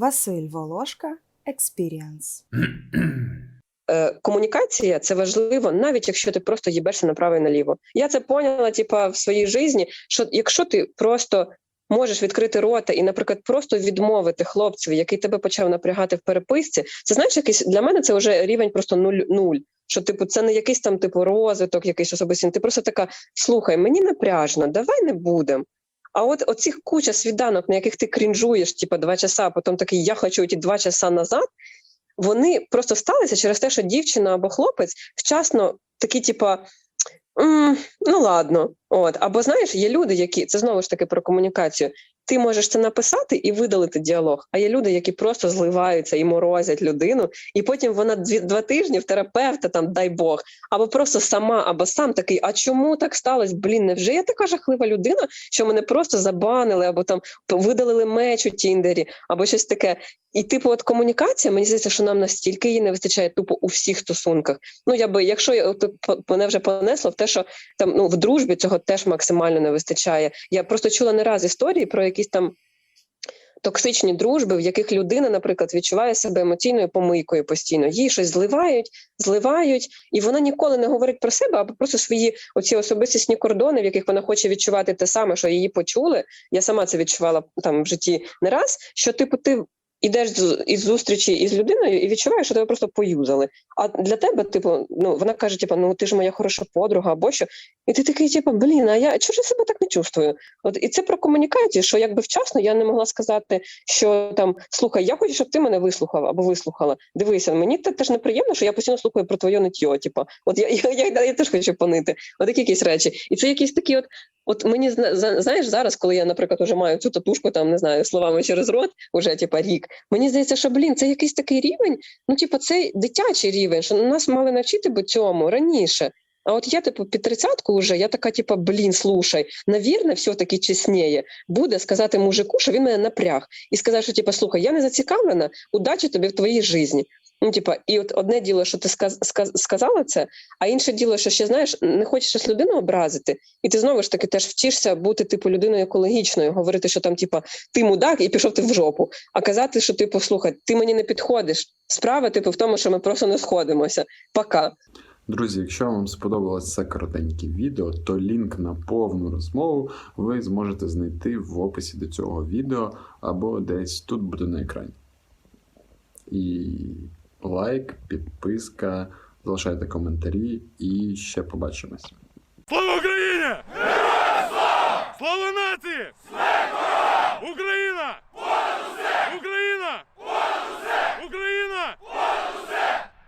Василь Волошка Experience. Е, комунікація це важливо, навіть якщо ти просто їбешся направо і наліво. Я це поняла, типа, в своїй житті, що якщо ти просто можеш відкрити рота і, наприклад, просто відмовити хлопцеві, який тебе почав напрягати в переписці, це знаєш, якийсь для мене це вже рівень просто нуль нуль. Що, типу, це не якийсь там типу розвиток, якийсь особистий. Ти просто така: слухай, мені напряжно, давай не будемо. А от оцих куча свіданок, на яких ти крінжуєш, типу, два часа, а потім такий я хочу ті два часа назад. Вони просто сталися через те, що дівчина або хлопець вчасно такі, типа. «М, Ну ладно, от або знаєш, є люди, які це знову ж таки про комунікацію. Ти можеш це написати і видалити діалог. А є люди, які просто зливаються і морозять людину, і потім вона дві два тижні в терапевта, там дай Бог, або просто сама, або сам такий. А чому так сталося? Блін, невже я така жахлива людина, що мене просто забанили, або там видалили меч у Тіндері, або щось таке. І типу, от комунікація, мені здається, що нам настільки її не вистачає тупо у всіх стосунках. Ну я би, якщо я от, мене вже понесло в те, що там ну в дружбі цього теж максимально не вистачає. Я просто чула не раз історії про якісь там. Токсичні дружби, в яких людина, наприклад, відчуває себе емоційною помийкою постійно. Їй щось зливають, зливають, і вона ніколи не говорить про себе, або просто свої оці особистісні кордони, в яких вона хоче відчувати те саме, що її почули. Я сама це відчувала там в житті не раз. Що типу, ти ідеш із зустрічі із людиною і відчуваєш, що тебе просто поюзали. А для тебе, типу, ну вона каже, типу, ну ти ж моя хороша подруга, або що. І ти такий, типу, блін, а я чого ж я себе так не чувствую? От і це про комунікацію, що якби вчасно я не могла сказати, що там слухай, я хочу, щоб ти мене вислухав або вислухала. Дивися, мені те- теж неприємно, що я постійно слухаю про твоє ниття. Типу, от я, я, я, я теж хочу понити. От якісь речі. І це якісь такі, от, от мені знаєш, зараз, коли я, наприклад, вже маю цю татушку, там не знаю, словами через рот, уже типа рік. Мені здається, що блін, це якийсь такий рівень. Ну, типу, це дитячий рівень, що нас мали навчити би цьому раніше. А от я, типу, під тридцятку вже, я така, типу, блін, слушай, навірно, все-таки чесніє буде сказати мужику, що він мене напряг, і сказати, що типу, слухай, я не зацікавлена, удачі тобі в твоїй житті. Ну, типа, і от одне діло, що ти сказ, сказ, сказала це, а інше діло, що ще знаєш, не хочеш людину образити, і ти знову ж таки теж вчишся бути типу людиною екологічною, говорити, що там, типа, ти мудак, і пішов ти в жопу. А казати, що типу, слухай, ти мені не підходиш. Справа, типу, в тому, що ми просто не сходимося. Пока. Друзі, якщо вам сподобалось це коротеньке відео, то лінк на повну розмову ви зможете знайти в описі до цього відео або десь тут буде на екрані. І лайк, підписка, залишайте коментарі і ще побачимось. Слава Україні! Слава нації!